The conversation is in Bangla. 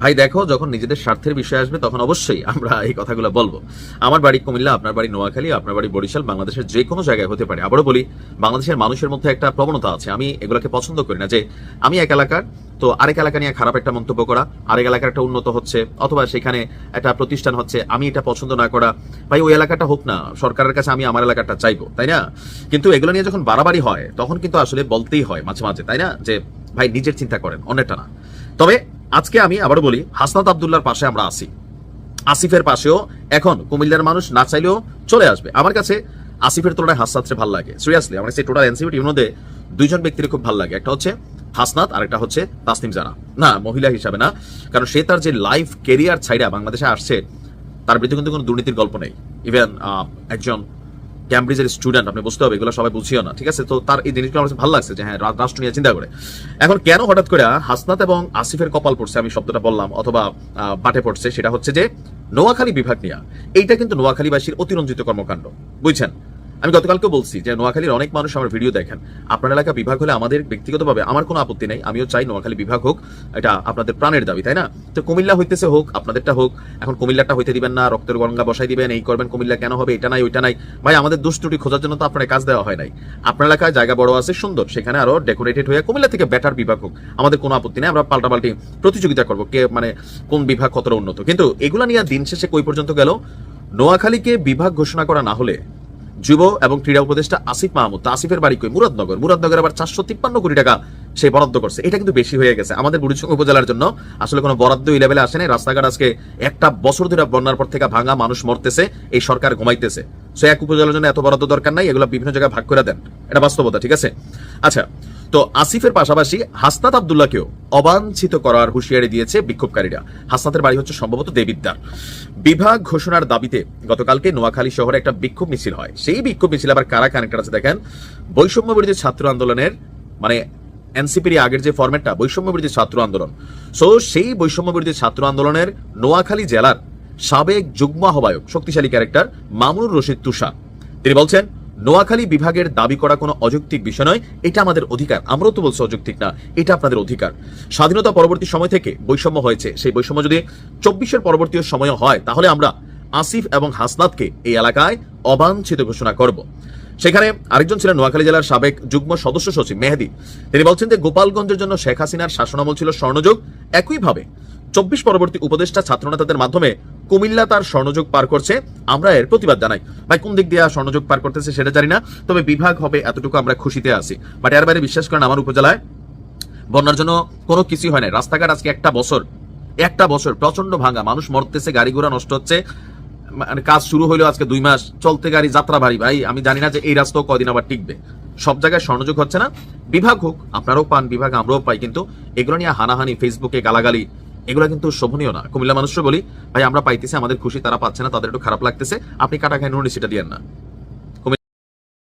ভাই, দেখো, যখন নিজেদের স্বার্থের বিষয় আসবে, তখন অবশ্যই আমরা এই কথাগুলো বলব। আমার বাড়ি কুমিল্লা, আপনার বাড়ি নোয়াখালী, আপনার বাড়ি বরিশাল, বাংলাদেশের যে কোনো জায়গায় হতে পারে। আবারও বলি, বাংলাদেশের মানুষের মধ্যে একটা প্রবণতা আছে। আমি এগুলোকে পছন্দ করি না যে, আমি এক এলাকার, তো আরেক এলাকা নিয়ে খারাপ একটা মন্তব্য করা, আরেক এলাকার একটা উন্নত হচ্ছে, অথবা সেখানে একটা প্রতিষ্ঠান হচ্ছে, আমি এটা পছন্দ না করা। ভাই, ওই এলাকাটা হোক না, সরকারের কাছে আমি আমার এলাকাটা চাইব, তাই না? কিন্তু এগুলো নিয়ে যখন বাড়াবাড়ি হয়, তখন কিন্তু আসলে বলতেই হয় মাঝে মাঝে, তাই না? যে, ভাই, নিজের চিন্তা করেন অনেকটা না। তবে আজকে আমি আবার বলি, হাসনাত আবদুল্লার পাশে আমরা আসি আসিফের পাশেও এখন কুমিল্লার মানুষ না চাইলেও চলে আসবে। আমার কাছে আসিফের তুলনায় হাসনাতরে ভালো লাগে। সিরিয়াসলি আমার কাছে টোটাল এনসিপিটির মধ্যে দুইজন ব্যক্তির খুব ভালো লাগে। একটা হচ্ছে হাসনাত আর একটা হচ্ছে তাসনিম জানা না, মহিলা হিসাবে না, কারণ সে তার যে লাইফ কেরিয়ার ছাইড়া বাংলাদেশে আসছে, তার বিরুদ্ধে কিন্তু কোনো দুর্নীতির গল্প নেই। ইভেন একজন ক্যামব্রিজের স্টুডেন্ট আপনি বুঝতে হবে, এগুলো সবাই বুঝিও না, ঠিক আছে? তো তার এই জিনিসগুলো আমার ভালো লাগছে যে হ্যাঁ রাষ্ট্র নিয়ে চিন্তা করে। এখন কেন হঠাৎ করে হাসনাত এবং আসিফের কপাল পড়ছে, আমি শব্দটা বললাম, অথবা বাটে পড়ছে, সেটা হচ্ছে যে, নোয়াখালী বিভাগ নিয়ে, এইটা কিন্তু নোয়াখালীবাসীর অতিরঞ্জিত কর্মকাণ্ড, বুঝছেন? আমি গতকালকে বলছি যে নোয়াখালীর অনেক মানুষ আমার ভিডিও দেখেন। আপনার এলাকা বিভাগ হলে আমাদের ব্যক্তিগতভাবে আমার কোনো আপত্তি নেই, আমিও চাই নোয়াখালী বিভাগ হোক, এটা আপনাদের প্রাণের দাবি, তাই না? তো কুমিল্লা হইতেছে হোক, আপনাদেরটা হোক, এখন কুমিল্লাটা হইতে দিবেন না, রক্তের গঙ্গা বসাই দিবেন, এই করবেন, কুমিল্লা কেন হবে, এটা নাই, ওইটা নাই। ভাই, আমাদের দোষ ত্রুটি খোঁজার জন্য তো আপনার কাজ দেওয়া হয় নাই। আপনার এলাকায় জায়গা বড় আছে, সুন্দর, সেখানে আরও ডেকোরেটেড হয়ে কুমিল্লা থেকে বেটার বিভাগ হোক, আমাদের কোনো আপত্তি নেই, আমরা পাল্টাপাল্টি প্রতিযোগিতা করব, কে মানে কোন বিভাগ কতটা উন্নত। কিন্তু এগুলা নিয়ে দিন শেষে কই পর্যন্ত গেল? নোয়াখালীকে বিভাগ ঘোষণা করা না হলে যুব এবং ক্রীড়া উপদেষ্টা আসিফ মাহমুদ। আসিফের বাড়ি কই? মুরাদনগর। মুরাদনগর আবার চারশো তিপ্পান্ন কোটি টাকা সে বরাদ্দ করছে। এটা কিন্তু বেশি হয়ে গেছে। আমাদের বুড়িচং উপজেলার জন্য আসলে কোনো বরাদ্দ এই লেভেলে আসে নাই। রাস্তাঘাট আজকে একটা বছর ধরে বন্যার পর থেকে ভাঙা মানুষ মরতেছে, এই সরকার ঘুমাইতেছে। সো এক উপজেলার জন্য এত বরাদ্দ দরকার নাই, এগুলো বিভিন্ন জায়গায় ভাগ করে দেন। এটা বাস্তবতা, ঠিক আছে? আচ্ছা তো আসিফের পাশাপাশি হাসনাত আবদুল্লাহকেও অবাঞ্ছিত করার হুঁশিয়ারি দিয়েছে বিক্ষোভকারীরা। হাসনাতের বাড়ি হচ্ছে সম্ভবত দেবিদ্দার বিভাগ ঘোষণার দাবিতে গতকালকে নোয়াখালী শহরে একটা বিক্ষোভ মিছিল হয়। সেই বিক্ষোভ মিছিল আবার কারা কানেক্টেড আছে দেখেন? বৈষম্য বিরোধী ছাত্র আন্দোলনের মানে এনসিপির আগের যে ফরম্যাটটা বৈষম্য বিরোধী ছাত্র আন্দোলন। সো সেই বৈষম্য বিরোধী ছাত্র আন্দোলনের নোয়াখালী জেলার সাবেক যুগ্ম আহ্বায়ক, শক্তিশালী ক্যারেক্টার মামুনুর রশিদ তুষার। তিনি বলছেন, নোয়াখালী বিভাগের দাবি করা কোনো অযৌক্তিক বিষয় নয়, এটা আমাদের অধিকার। আমরাও তো বলছি অযৌক্তিক না, এটা আপনাদের অধিকার। স্বাধীনতা পরবর্তী সময় থেকে বৈষম্য হয়েছে। সেই বৈষম্য যদি চব্বিশের পরবর্তী সময় হয়, তাহলে আমরা আসিফ এবং হাসনাতকে এই এলাকায় অবাঞ্ছিত ঘোষণা করব। সেখানে আরেকজন ছিলেন নোয়াখালী জেলার সাবেক যুগ্ম সদস্য সচিব মেহেদি। তিনি বলছেন যে গোপালগঞ্জের জন্য শেখ হাসিনার শাসনামল ছিল স্বর্ণযুগ। একইভাবে চব্বিশ পরবর্তী উপদেষ্টা ছাত্রনেতাদের মাধ্যমে কুমিল্লা তার স্বর্ণযুগ পার করছে। আমরা এর প্রতিবাদ জানাই। ভাই, কোন দিক দিয়ে স্বর্ণযোগ পার করতেছে সেটা জানি না, তবে বিভাগ হবে এতটুকু আমরা খুশিতে আছি। বাট এর বাইরে বিশ্বাস করেন আমার উপজেলায় বন্যার জন্য কোনো কিছুই হয় না রাস্তাঘাট আজকে একটা বছর একটা বছর প্রচণ্ড ভাঙা। মানুষ মরতেছে গাড়ি ঘোড়া নষ্ট হচ্ছে। মানে কাজ শুরু হইল আজকে দুই মাস। চলতে গাড়ি যাত্রা ভারী, ভাই। আমি জানি না যে এই রাস্তাও কদিন আবার টিকবে। সব জায়গায় স্বর্ণযোগ হচ্ছে না। বিভাগ হোক, আপনারাও পান, বিভাগ আমরাও পাই, কিন্তু এগুলো নিয়ে হানাহানি, ফেসবুকে গালাগালি, এগুলো কিন্তু শোভনীয় না। কুমিল্লা মানুষরা বলি, ভাই, আমরা পাইতেছি, আমাদের খুশি, তারা পাচ্ছে না, তাদের একটু খারাপ লাগতেছে। আপনি কাটা খাই নুন সেটা দিয়েন না।